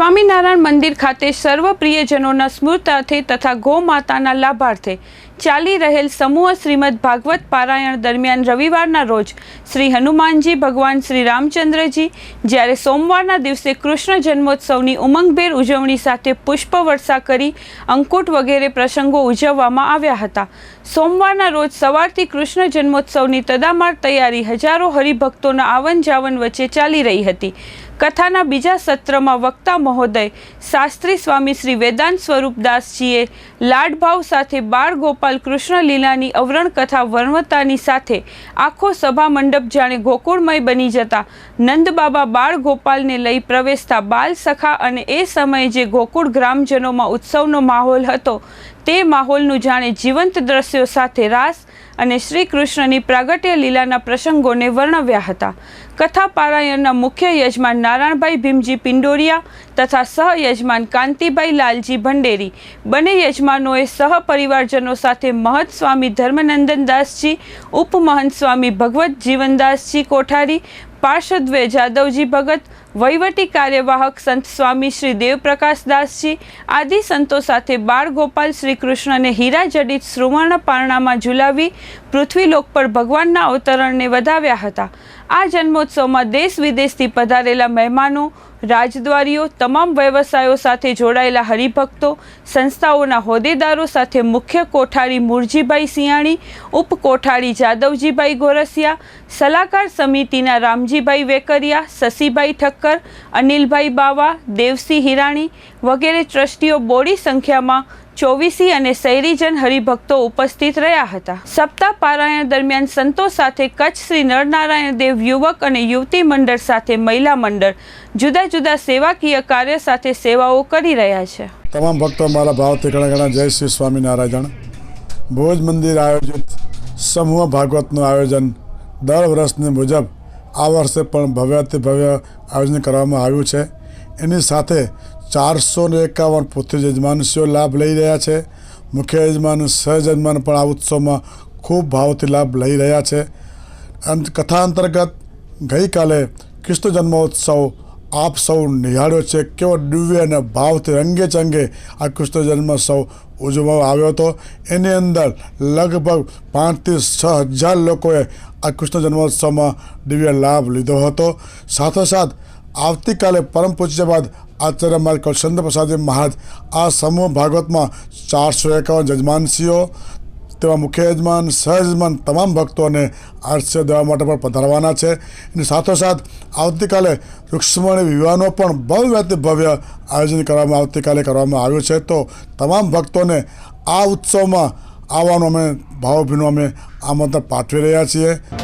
સ્વામિનારાયણ મંદિર ખાતે સર્વ પ્રિયજનોના સ્મૃતાર્થે તથા ગૌ માતાના લાભાર્થે ચાલી રહેલ સમૂહ શ્રીમદ ભાગવત પારાયણ દરમિયાન રવિવારના રોજ શ્રી હનુમાનજી, ભગવાન શ્રી રામચંદ્રજી જ્યારે સોમવારના દિવસે કૃષ્ણ જન્મોત્સવની ઉમંગભેર ઉજવણી સાથે પુષ્પ વર્ષા કરી અંકુટ વગેરે પ્રસંગો ઉજવવામાં આવ્યા હતા. સોમવારના રોજ સવારથી કૃષ્ણ જન્મોત્સવની તદામાર તૈયારી હજારો હરિભક્તોના આવન જાવન વચ્ચે ચાલી રહી હતી. કથાના બીજા સત્રમાં વક્તા મહોદય શાસ્ત્રી સ્વામી શ્રી વેદાંત સ્વરૂપદાસજીએ લાડભાવ સાથે બાળ ગોપાલ કૃષ્ણ લીલાની અવરણ કથા વર્ણવતાની સાથે આખો સભા મંડપ જાણે ગોકુળમય બની જતા નંદબાબા બાળ ગોપાલને લઈ પ્રવેશતા બાલ સખા અને એ સમયે જે ગોકુળ ગ્રામજનોમાં ઉત્સવનો માહોલ હતો, તે માહોલનું જાણે જીવંત દ્રશ્યો સાથે રાસ અને શ્રી કૃષ્ણની પ્રાગટ્ય લીલાના પ્રસંગોને વર્ણવ્યા હતા. કથા પારાયણના મુખ્ય યજમાન નારાયણભાઈ ભીમજી પિંડોરિયા તથા સહયજમાન કાંતિભાઈ લાલજી ભંડેરી. બંને યજમાનોએ સહપરિવારજનો સાથે મહંત સ્વામી ધર્મનંદન દાસજી ઉપમહંત સ્વામી ભગવત જીવનદાસજી કોઠારી પાર્ષદવે જાદવજી ભગત, વહીવટી કાર્યવાહક સંત સ્વામી શ્રી દેવપ્રકાશદાસજી આદિ સંતો સાથે બાળ ગોપાલ શ્રી કૃષ્ણને હીરા જડિત સુવર્ણ પારણામાં ઝુલાવી પૃથ્વીલોક પર ભગવાનના અવતરણને વધાવ્યા હતા. આ જન્મોત્સવમાં દેશ વિદેશથી પધારેલા મહેમાનો, રાજદ્વારીઓ, તમામ વ્યવસાયો સાથે જોડાયેલા હરિભક્તો, સંસ્થાઓના હોદ્દેદારો સાથે મુખ્ય કોઠારી મુરજીભાઈ સિયાણી ઉપકોઠારી જાદવજીભાઈ ગોરસિયા, સલાહકાર સમિતિના રામજીભાઈ વેકરિયા, શશીભાઈ ઠક્કર, અનિલભાઈ બાવા, દેવસિંહ હિરાણી વગેરે ટ્રસ્ટીઓ બોડી સંખ્યામાં ચોવીસી અને શહેરીજન હરિભક્તો ઉપસ્થિત રહ્યા હતા. સપ્તાહ પારાયણ દરમિયાન સંતો સાથે કચ્છ શ્રી નરનારાયણ દેવ યુવક અને યુવતી મંડળ સાથે મહિલા મંડળ જુદા જુદા સેવાકીય કાર્ય સાથે સેવાઓ કરી રહ્યા છે. તમામ ભક્તો મારા ભાવથી ઘણા ઘણા જય શ્રી સ્વામિનારાયણ. ભોજ મંદિર આયોજિત સમૂહ ભાગવતનું આયોજન દર વર્ષની મુજબ આ વર્ષે પણ ભવ્યથી ભવ્ય આયોજન કરવામાં આવ્યું છે. એની સાથે ચારસો ને એકાવન પુત્રી યજમાનશીઓ લાભ લઈ રહ્યા છે. મુખ્ય યજમાન સહયજમાન પણ આ ઉત્સવમાં ખૂબ ભાવથી લાભ લઈ રહ્યા છે. કથા અંતર્ગત ગઈકાલે કૃષ્ણ જન્મોત્સવ આપ સૌ નિહાળ્યો છે. કેવો દિવ્ય અને ભાવથી રંગે ચંગે આ કૃષ્ણ જન્મોત્સવ ઉજવવામાં આવ્યો હતો. એની અંદર લગભગ પાંચથી છ હજાર લોકોએ આ કૃષ્ણ જન્મોત્સવમાં દિવ્ય લાભ લીધો હતો. સાથોસાથ, આવતીકાલે પરમ પૂજ્ય બાદ આચાર્ય માર્ગ કૌશંદ્ર પ્રસાદજી મહારાજ આ સમૂહ ભાગવતમાં ચારસો એકાવન યજમાનશ્રીઓ તેમાં મુખ્ય યજમાન સહયજમાન તમામ ભક્તોને આરસ્ય દેવા માટે પણ પધારવાના છે. અને સાથોસાથ આવતીકાલે રૂક્ષ્મણી વિવાહનો પણ ભવ્યથી ભવ્ય આયોજન કરવામાં આવતીકાલે કરવામાં આવ્યું છે. તો તમામ ભક્તોને આ ઉત્સવમાં આવવાનું અમે ભાવભીનું અમે આમંત્રણ પાઠવી રહ્યા છીએ.